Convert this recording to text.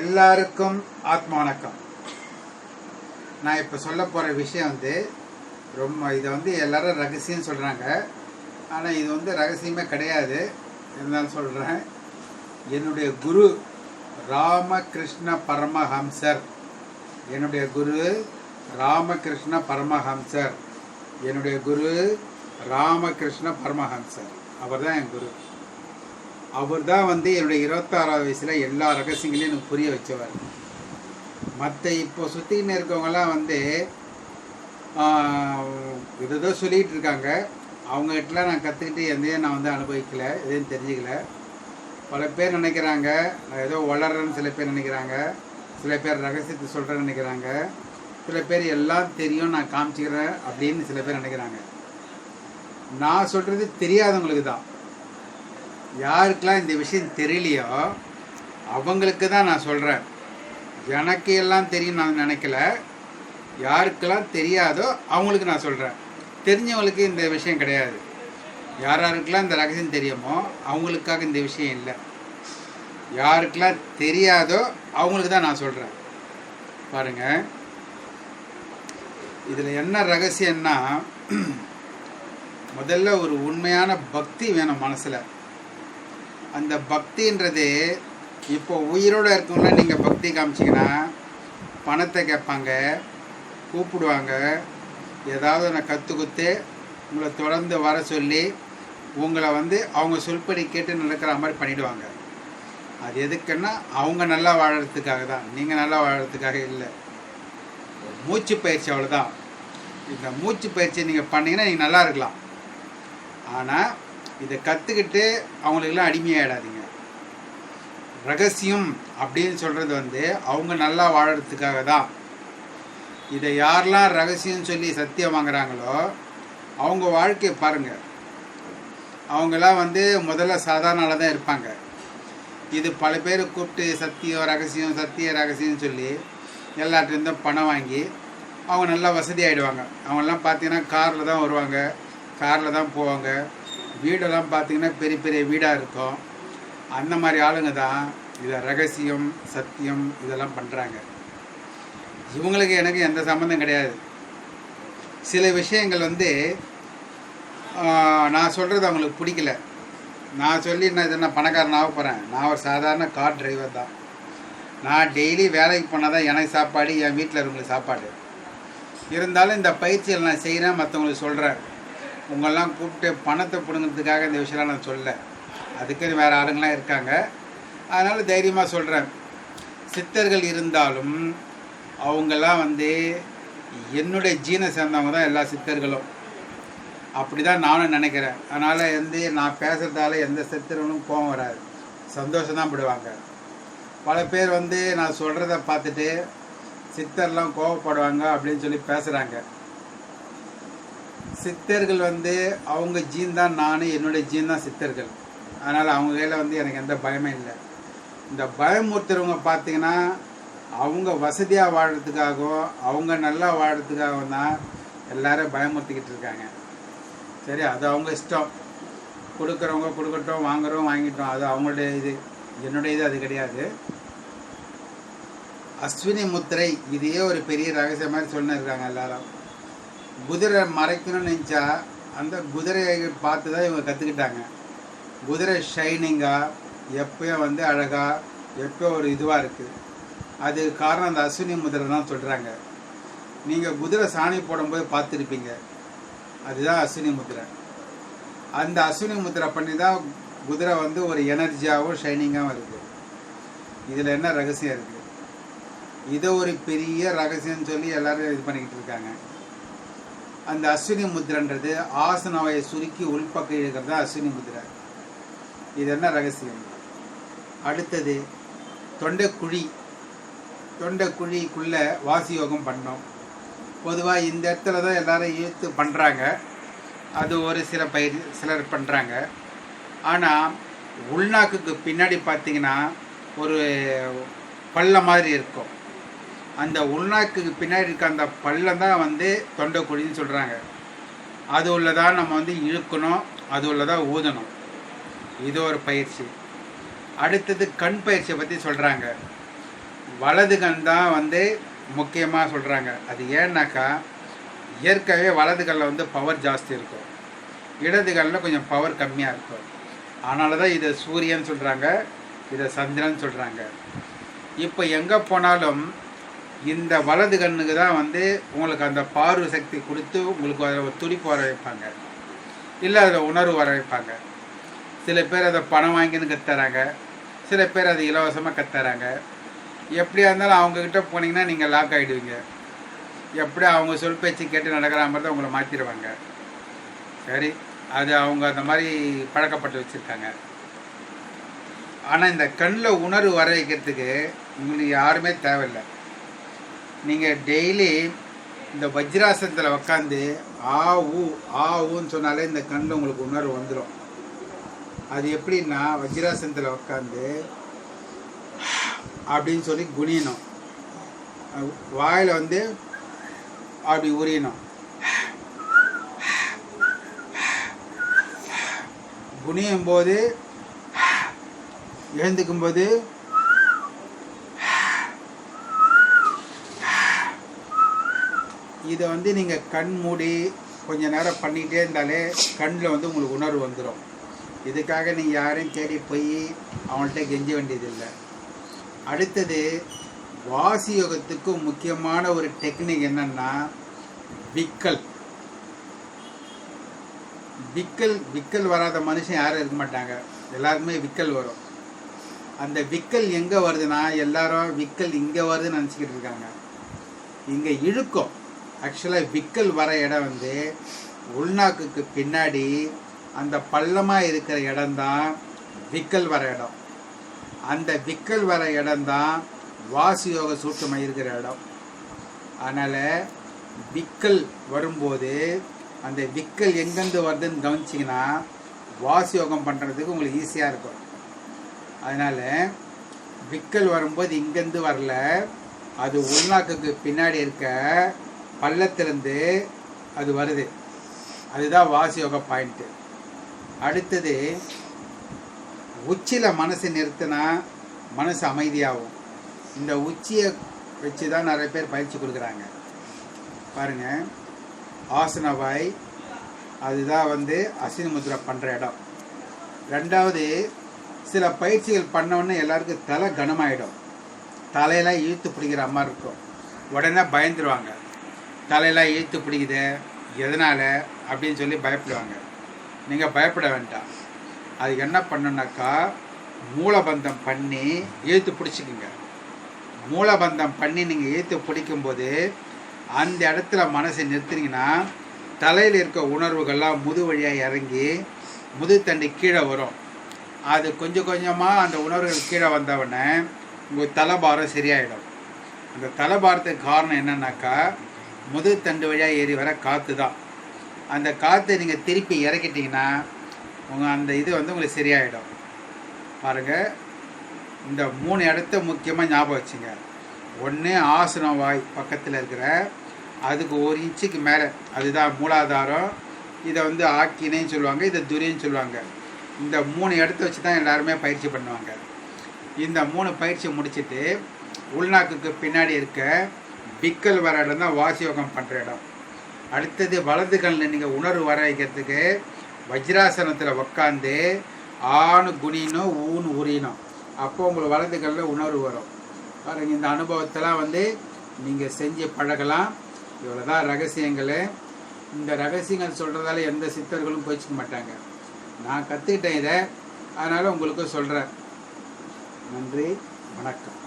எல்லாருக்கும் ஆத்மா வணக்கம் நான் இப்போ சொல்ல போகிற விஷயம் வந்து ரொம்ப இதை வந்து எல்லாரும் ரகசியம் சொல்கிறாங்க ஆனால் இது வந்து ரகசியமே கிடையாது. இருந்தாலும் சொல்கிறேன் என்னுடைய குரு ராமகிருஷ்ண பரமஹம்சர். என்னுடைய குரு ராமகிருஷ்ண பரமஹம்சர். என்னுடைய குரு ராமகிருஷ்ண பரமஹம்சர். அவர் தான் என் குரு. அவர் தான் வந்து என்னுடைய இருபத்தாறாவது வயசில் எல்லா ரகசியங்களையும் எனக்கு புரிய வச்சவர். மற்ற இப்போ சுற்றிக்கின்னு இருக்கவங்கலாம் வந்து இதோ சொல்லிகிட்டு இருக்காங்க. அவங்ககிட்டலாம் நான் கற்றுக்கிட்டு எந்தையும் நான் வந்து அனுபவிக்கல எதையும் தெரிஞ்சுக்கல. பல பேர் நினைக்கிறாங்க நான் ஏதோ வளர்றேன்னு சில பேர் நினைக்கிறாங்க. சில பேர் ரகசியத்தை சொல்கிறேன்னு நினைக்கிறாங்க. சில பேர் எல்லாம் தெரியும் நான் காமிச்சிக்கிறேன் அப்படின்னு சில பேர் நினைக்கிறாங்க. நான் சொல்கிறது தெரியாதவங்களுக்கு தான். யாருக்கெல்லாம் இந்த விஷயம் தெரியலையோ அவங்களுக்கு தான் நான் சொல்கிறேன் எனக்கு எல்லாம் தெரியும் நான் நினைக்கல. யாருக்கெல்லாம் தெரியாதோ அவங்களுக்கு நான் சொல்கிறேன் தெரிஞ்சவங்களுக்கு இந்த விஷயம் கிடையாது. யார் யாருக்கெல்லாம் இந்த ரகசியம் தெரியுமோ அவங்களுக்காக இந்த விஷயம் இல்லை. யாருக்கெல்லாம் தெரியாதோ அவங்களுக்கு தான் நான் சொல்கிறேன் பாருங்கள் இதில் என்ன ரகசியம்னா முதல்ல ஒரு உண்மையான பக்தி வேணும் மனசில். அந்த பக்தின்றது இப்போ உயிரோடு இருக்கவங்கள நீங்கள் பக்தி காமிச்சிங்கன்னா பணத்தை கேட்பாங்க கூப்பிடுவாங்க. ஏதாவது நான் கற்று குத்து உங்களை தொடர்ந்து வர சொல்லி உங்களை வந்து அவங்க சொல்படி கேட்டு நடக்கிற மாதிரி பண்ணிவிடுவாங்க அது எதுக்குன்னா அவங்க நல்லா வாழறதுக்காக தான். நீங்கள் நல்லா வாழறதுக்காக இல்லை. மூச்சு பயிற்சி அவ்வளோதான் இந்த மூச்சு பயிற்சி நீங்கள் பண்ணிங்கன்னா நீங்கள் நல்லா இருக்கலாம். ஆனால் இதை கற்றுக்கிட்டு அவங்களுக்கெல்லாம் அடிமையாயிடாதீங்க. ரகசியம் அப்படின்னு சொல்கிறது வந்து அவங்க நல்லா வாழறதுக்காக தான். இதை யாரெல்லாம் ரகசியம் சொல்லி சத்தியம் வாங்குறாங்களோ அவங்க வாழ்க்கையை பாருங்கள் அவங்களாம் வந்து முதல்ல சாதாரணால தான் இருப்பாங்க. இது பல பேர் கூப்பிட்டு சத்தியம் ரகசியம் சத்திய ரகசியம் சொல்லி எல்லாத்துலேருந்தும் பணம் வாங்கி அவங்க நல்லா வசதி ஆகிடுவாங்க அவங்கெல்லாம் பார்த்தீங்கன்னா காரில் தான் வருவாங்க. காரில் தான் போவாங்க. வீடெல்லாம் பார்த்தீங்கன்னா பெரிய பெரிய வீடாக இருக்கும். அந்த மாதிரி ஆளுங்க தான் இதை ரகசியம் சத்தியம் இதெல்லாம் பண்ணுறாங்க இவங்களுக்கு எனக்கு எந்த சம்மந்தம் கிடையாது. சில விஷயங்கள் வந்து நான் சொல்கிறது அவங்களுக்கு பிடிக்கல. நான் சொல்லி நான் இது நான் பணக்காரன் போகிறேன் நான் ஒரு சாதாரண கார் டிரைவர் தான். நான் டெய்லி வேலைக்கு போனால் தான் எனக்கு சாப்பாடு என் வீட்டில் இருக்கவங்களுக்கு சாப்பாடு. இருந்தாலும் இந்த பயிற்சியில் நான் செய்கிறேன் மற்றவங்களுக்கு சொல்கிறேன் உங்களெல்லாம் கூப்பிட்டு பணத்தை பிடுங்கிறதுக்காக இந்த விஷயம்லாம் நான் சொல்ல அதுக்குன்னு வேறு ஆளுங்களாம் இருக்காங்க. அதனால் தைரியமாக சொல்கிறேன் சித்தர்கள் இருந்தாலும் அவங்கெல்லாம் வந்து என்னுடைய ஜீனை சேர்ந்தவங்க தான் எல்லா சித்தர்களும். அப்படி தான் நானும் நினைக்கிறேன். அதனால் வந்து நான் பேசுகிறதால எந்த சித்தர்களும் கோவம் வராது. சந்தோஷம் தான் படுவாங்க. பல பேர் வந்து நான் சொல்கிறத பார்த்துட்டு சித்தர்லாம் கோவப்படுவாங்க அப்படின்னு சொல்லி பேசுகிறாங்க சித்தர்கள் வந்து அவங்க ஜீன் தான் நான் என்னுடைய ஜீன் தான் சித்தர்கள். அதனால் அவங்க கையில் வந்து எனக்கு எந்த பயமே இல்லை. இந்த பயமுறுத்துறவங்க பார்த்தீங்கன்னா அவங்க வசதியாக வாழறதுக்காகவும் அவங்க நல்லா வாழறதுக்காகவும் தான் எல்லாரும் பயமுறுத்திக்கிட்டு இருக்காங்க. சரி அது அவங்க இஷ்டம். கொடுக்குறவங்க கொடுக்கட்டும் வாங்குறவங்க வாங்கிட்டோம். அது அவங்களுடைய இது. என்னுடைய இது அது கிடையாது. அஸ்வினி முத்திரை இதையே ஒரு பெரிய ரகசியம் மாதிரி சொல்லிருக்காங்க எல்லாரும். குதிரை மறைக்கணும்னு நினச்சா அந்த குதிரையை பார்த்து தான் இவங்க கற்றுக்கிட்டாங்க குதிரை ஷைனிங்காக எப்பயும் வந்து அழகாக எப்போ ஒரு இதுவாக இருக்குது அது காரணம் அந்த அஸ்வினி முதிரை தான் சொல்கிறாங்க நீங்கள் குதிரை சாணி போடும்போது பார்த்துருப்பீங்க. அதுதான் அஸ்வினி முத்திரை அந்த அஸ்வினி முத்திரை பண்ணி தான் குதிரை வந்து ஒரு எனர்ஜியாகவும் ஷைனிங்காகவும் இருக்குது இதில் என்ன ரகசியம் இருக்குது இதை ஒரு பெரிய ரகசியம்னு சொல்லி எல்லோரும் இது பண்ணிக்கிட்டு இருக்காங்க. அந்த அஸ்வினி முத்திரன்றது ஆசனவையை சுருக்கி உள்பக்கம் இழுக்கிறது தான் அஸ்வினி முத்திரை. இது என்ன ரகசியம்? அடுத்தது தொண்டைக்குழி. தொண்டைக்குழிக்குள்ளே வாசி யோகம் பண்ணோம். பொதுவாக இந்த இடத்துல தான் எல்லாரும் இழுத்து பண்ணுறாங்க அது ஒரு சில பயிர் சிலர் பண்ணுறாங்க ஆனால் உள்நாக்குக்கு பின்னாடி பார்த்தீங்கன்னா ஒரு பள்ள மாதிரி இருக்கும். அந்த உள்நாக்குக்கு பின்னாடி இருக்க அந்த பள்ளம் தான் வந்து தொண்டைக்குழின்னு சொல்கிறாங்க அது உள்ளதான் நம்ம வந்து இழுக்கணும் அது உள்ளதான் ஊதணும். இது ஒரு பயிற்சி. அடுத்தது கண் பயிற்சியை பற்றி சொல்கிறாங்க வலது கண் தான் வந்து முக்கியமாக சொல்கிறாங்க அது ஏன்னாக்கா இயற்கையாகவே வலது வந்து பவர் ஜாஸ்தி இருக்கும். இடது கொஞ்சம் பவர் கம்மியாக இருக்கும். அதனால தான் இதை சூரியன் சொல்கிறாங்க இதை சந்திரன் சொல்கிறாங்க இப்போ எங்கே போனாலும் இந்த வலது கண்ணுக்கு தான் வந்து உங்களுக்கு அந்த பார்வை சக்தி கொடுத்து உங்களுக்கு அதில் ஒரு துடிப்பு வர வைப்பாங்க. இல்லை அதில் உணர்வு வர வைப்பாங்க. சில பேர் அதை பணம் வாங்கின்னு கத்துறாங்க. சில பேர் அதை இலவசமாக கத்துறாங்க. எப்படியா இருந்தாலும் அவங்கக்கிட்ட போனீங்கன்னா நீங்கள் லாக் ஆகிடுவீங்க எப்படி அவங்க சொல் பேச்சு கேட்டு நடக்கிற மாதிரி தான் உங்களை மாற்றிடுவாங்க சரி அது அவங்க அந்த மாதிரி பழக்கப்பட்டு வச்சுருக்காங்க. ஆனால் இந்த கண்ணில் உணர்வு வர வைக்கிறதுக்கு உங்களுக்கு யாருமே தேவையில்லை. நீங்கள் டெய்லி இந்த வஜ்ராசனத்தில் உக்காந்து ஆ ஊ ஆ ஊன்னு சொன்னாலே இந்த கண்ணில் உங்களுக்கு உணர்வு வந்துடும் அது எப்படின்னா வஜ்ராசனத்தில் உக்காந்து அப்படின்னு சொல்லி குனியணும். வாயில் வந்து அப்படி உரியணும் குனியும் போது எழுந்துக்கும் போது இதை வந்து நீங்கள் கண் மூடி கொஞ்சம் நேரம் பண்ணிகிட்டே இருந்தாலே கண்ணில் வந்து உங்களுக்கு உணர்வு வந்துடும் இதுக்காக நீங்கள் யாரையும் தேடி போய் அவங்கள்ட்ட கெஞ்ச வேண்டியதில்லை. அடுத்தது வாசி யோகத்துக்கு முக்கியமான ஒரு டெக்னிக் என்னன்னா விக்கல். விக்கல் விக்கல் வராத மனுஷன் யாரும் இருக்க மாட்டாங்க. எல்லாருக்குமே விக்கல் வரும். அந்த விக்கல் எங்கே வருதுன்னா எல்லாரும் விக்கல் இங்கே வருதுன்னு நினச்சிக்கிட்டு இருக்காங்க. இங்கே இழுக்கும். ஆக்சுவலாக விக்கல் வர இடம் வந்து உள்நாக்குக்கு பின்னாடி அந்த பள்ளமாக இருக்கிற இடம்தான் விக்கல் வர இடம். அந்த விக்கல் வர இடம்தான் வாசி யோக சூட்சமாக இருக்கிற இடம். அதனால் விக்கல் வரும்போது அந்த விக்கல் எங்கேருந்து வருதுன்னு கவனிச்சிங்கன்னா வாசி யோகம் பண்ணுறதுக்கு உங்களுக்கு ஈஸியாக இருக்கும். அதனால் விக்கல் வரும்போது இங்கேருந்து வரல அது உள்நாக்குக்கு பின்னாடி இருக்க பள்ளத்திலிருந்து அது வருது. அதுதான் வாசி யோக பாயிண்ட்டு அடுத்தது உச்சியில் மனசு நிறுத்தினா மனசு அமைதியாகும். இந்த உச்சியை வச்சு தான் நிறைய பேர் பயிற்சி கொடுக்குறாங்க. பாருங்கள் ஆசனவாய் அதுதான் வந்து அசின முத்ரா பண்ணுற இடம். ரெண்டாவது சில பயிற்சிகள் பண்ணோன்னே எல்லாருக்கும் தலை கனமாயிடும். தலையெல்லாம் இழுத்து பிடிக்கிற மாதிரி இருக்கும். உடனே பயந்துருவாங்க. தலையெல்லாம் இழுத்து பிடிக்குது. எதனால்? அப்படின்னு சொல்லி பயப்படுவாங்க. நீங்கள் பயப்பட வேண்டாம். அது என்ன பண்ணுனாக்கா மூலபந்தம் பண்ணி இழுத்து பிடிச்சிக்குங்க. மூலபந்தம் பண்ணி நீங்கள் இழுத்து பிடிக்கும்போது அந்த இடத்துல மனசை நிறுத்தினீங்கன்னா தலையில் இருக்க உணர்வுகள்லாம் முது வழியாக இறங்கி முது தண்டி கீழே வரும். அது கொஞ்சம் கொஞ்சமாக அந்த உணர்வுகள் கீழே வந்தவுடனே உங்கள் தலைபாரம் சரியாயிடும். அந்த தலைபாரத்துக்கு காரணம் என்னன்னாக்கா முது தண்டு வழியாக ஏறி வர காற்று தான் அந்த காற்றை நீங்கள் திருப்பி இறக்கிட்டீங்கன்னா உங்கள் அந்த இது வந்து உங்களுக்கு சரியாயிடும். பாருங்கள் இந்த மூணு இடத்த முக்கியமாக ஞாபகம் வச்சுங்க. ஒன்று ஆசனம் வாய் பக்கத்தில் இருக்கிற அதுக்கு ஒரு இன்ச்சுக்கு மேலே அதுதான் மூலாதாரம். இதை வந்து ஆக்கினேன்னு சொல்லுவாங்க இதை துரின்னு சொல்லுவாங்க. இந்த மூணு இடத்த வச்சு தான் எல்லாருமே பயிற்சி பண்ணுவாங்க. இந்த மூணு பயிற்சி முடிச்சுட்டு உள்நாக்குக்கு பின்னாடி இருக்க பிக்கல் வர இடம் தான் வாசியோகம் பண்ணுற இடம். அடுத்தது வலது கண்ணில் நீங்கள் உணர்வு வர வைக்கிறதுக்கு வஜ்ராசனத்தில் உக்காந்து ஆணு குனினும் ஊன் உரினும் அப்போ உங்களுக்கு வலது கண்ணில் உணர்வு வரும். பாருங்க இந்த அனுபவத்தெல்லாம் வந்து நீங்கள் செஞ்சு பழகலாம். இவ்வளோ தான் ரகசியங்கள். இந்த ரகசியங்கள் சொல்கிறதால எந்த சித்தர்களும் போய்ச்சிக்க மாட்டாங்க. நான் கற்றுக்கிட்டேன் இதை. அதனால் உங்களுக்கு சொல்கிறேன் நன்றி வணக்கம்.